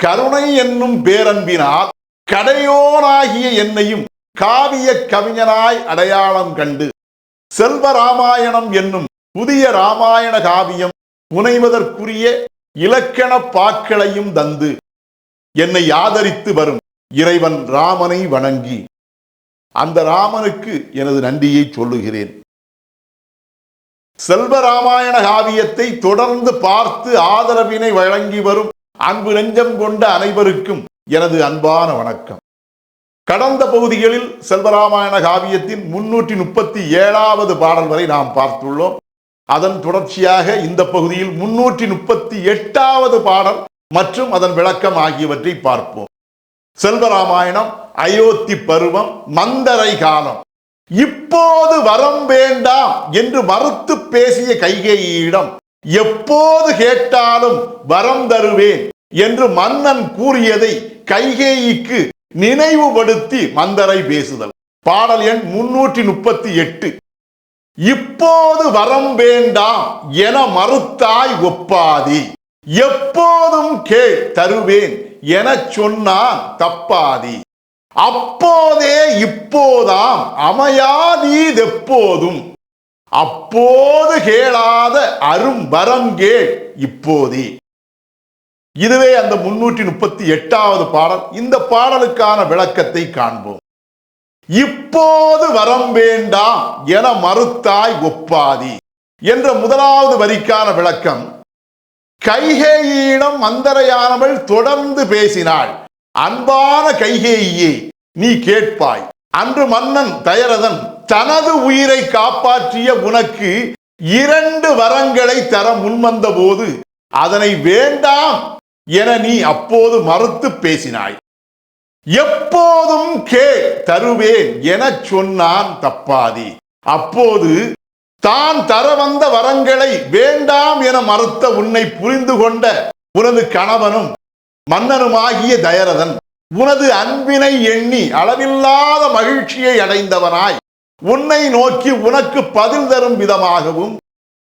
கருணை என்னும் பேரன்பினால் கடையோனாகிய என்னையும் காவிய கவிஞனாய் அடையாளம் கண்டு செல்வ ராமாயணம் என்னும் புதிய ராமாயண காவியம் புனைவதற்குரிய இலக்கண பாக்களையும் தந்து என்னை ஆதரித்து வரும் இறைவன் ராமனை வணங்கி அந்த ராமனுக்கு எனது நன்றியை சொல்லுகிறேன். செல்வ ராமாயண காவியத்தை தொடர்ந்து பார்த்து ஆதரவினை வழங்கி வரும் அன்பு நெஞ்சம் கொண்ட அனைவருக்கும் எனது அன்பான வணக்கம். கடந்த பகுதிகளில் செல்வராமாயண காவியத்தின் முன்னூற்றி முப்பத்தி ஏழாவது பாடல் வரை நாம் பார்த்துள்ளோம். அதன் தொடர்ச்சியாக இந்த பகுதியில் முன்னூற்றி முப்பத்தி எட்டாவது பாடல் மற்றும் அதன் விளக்கம் ஆகியவற்றை பார்ப்போம். செல்வராமாயணம் அயோத்தி பருவம் மந்தரை காலம். இப்போது வரம் வேண்டாம் என்று மறுத்து பேசிய கைகேயியிடம் எப்போது கேட்டாலும் வரம் தருவேன் என்று மன்னன் கூறியதை கைகேயிக்கு நினைவுபடுத்தி மந்தரை பேசுதல். பாடல் எண் முன்னூற்றி முப்பத்தி எட்டு. இப்போது வரம் வேண்டாம் என மறுத்தாய் ஒப்பாதி. எப்போதும் கே தருவேன் என சொன்னான் தப்பாதி. அப்போதே இப்போதாம் அமையாதீதெப்போதும் அப்போது கேளாத அரும் வரம் கேள் இப்போதே. இதுவே அந்த முன்னூற்றி முப்பத்தி எட்டாவது பாடல். இந்த பாடலுக்கான விளக்கத்தை காண்போம். இப்போது வரம் வேண்டாம் என மறுத்தாய் ஒப்பாதி என்ற முதலாவது வரிக்கான விளக்கம். கைகேயிடம் மந்தரையானவள் தொடர்ந்து பேசினாள். அன்பான கைகேயியே நீ கேட்பாய். அன்று மன்னன் தயரதன் தனது உயிரை காப்பாற்றிய உனக்கு இரண்டு வரங்களை தர முன்வந்த போது அதனை வேண்டாம் என நீ அப்போது மறுத்து பேசினாய். எப்போதும் கே தருவேன் என சொன்னான் தப்பாதி. அப்போது தான் தர வந்த வரங்களை வேண்டாம் என மறுத்த உன்னை புரிந்து கொண்ட உனது கணவனும் மன்னனுமாகிய தயரதன் உனது அன்பினை எண்ணி அளவில்லாத மகிழ்ச்சியை அடைந்தவனாய். உன்னை நோக்கி உனக்கு பதில் தரும் விதமாகவும்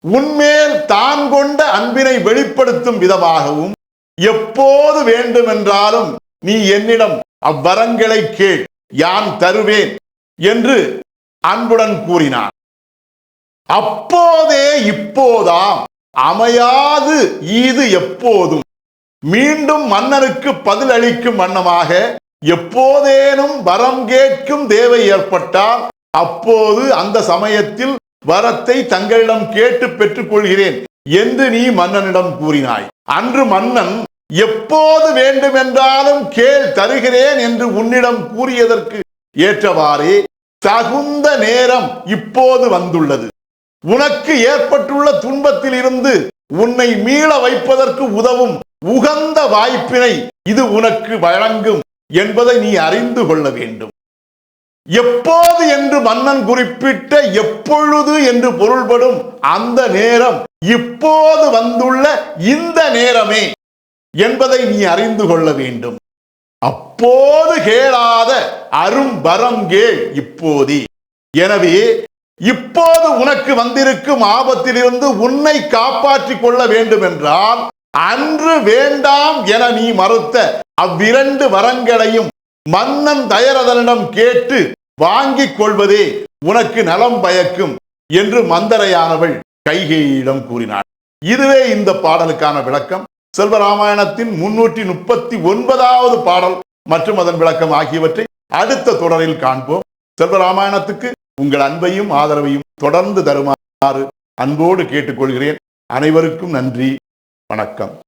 உன்மேல் தான் கொண்ட அன்பினை வெளிப்படுத்தும் விதமாகவும் எப்போது வேண்டுமென்றாலும் நீ என்னிடம் அவ்வரங்களை கேள் யான் தருவேன் என்று அன்புடன் கூறினான். அப்போதே இப்போதாம் அமையாது ஈது எப்போதும். மீண்டும் மன்னனுக்கு பதில் அளிக்கும் வண்ணமாக எப்போதேனும் வரம் கேட்கும் தேவை ஏற்பட்டால் அப்போது அந்த சமயத்தில் வரத்தை தங்களிடம் கேட்டு பெற்றுக் கொள்கிறேன் என்று நீ மன்னனிடம் கூறினாய். அன்று மன்னன் எப்போது வேண்டுமென்றாலும் கேள் தருகிறேன் என்று உன்னிடம் கூறியதற்கு ஏற்றவாறே தகுந்த நேரம் இப்போது வந்துள்ளது. உனக்கு ஏற்பட்டுள்ள துன்பத்தில் இருந்து உன்னை மீள வைப்பதற்கு உதவும் உகந்த வாய்ப்பினை இது உனக்கு வழங்கும் என்பதை நீ அறிந்து கொள்ள வேண்டும். எப்போது என்று மன்னன் குறிப்பிட்ட எப்பொழுது என்று பொருள்படும் அந்த நேரம் இப்போது வந்துள்ள இந்த நேரமே என்பதை நீ அறிந்து கொள்ள வேண்டும். அப்போது கேளாத அரும் வரம் கேள் இப்போதி. எனவே இப்போது உனக்கு வந்திருக்கும் ஆபத்திலிருந்து உன்னை காப்பாற்றிக் கொள்ள வேண்டும் என்றால் அன்று வேண்டாம் என நீ மறுத்த அவ்விரண்டு வரங்களையும் மன்னன் தயரதனிடம் கேட்டு வாங்கிக் கொள்வதே உனக்கு நலம் பயக்கும் என்று மந்தரையானவள் கைகேயிடம் கூறினாள். இதுவே இந்த பாடலுக்கான விளக்கம். செல்வராமாயணத்தின் முன்னூற்றி முப்பத்தி ஒன்பதாவது பாடல் மற்றும் அதன் விளக்கம் ஆகியவற்றை அடுத்த தொடரில் காண்போம். செல்வராமாயணத்துக்கு உங்கள் அன்பையும் ஆதரவையும் தொடர்ந்து தருமாறு அன்போடு கேட்டுக்கொள்கிறேன். அனைவருக்கும் நன்றி. வணக்கம்.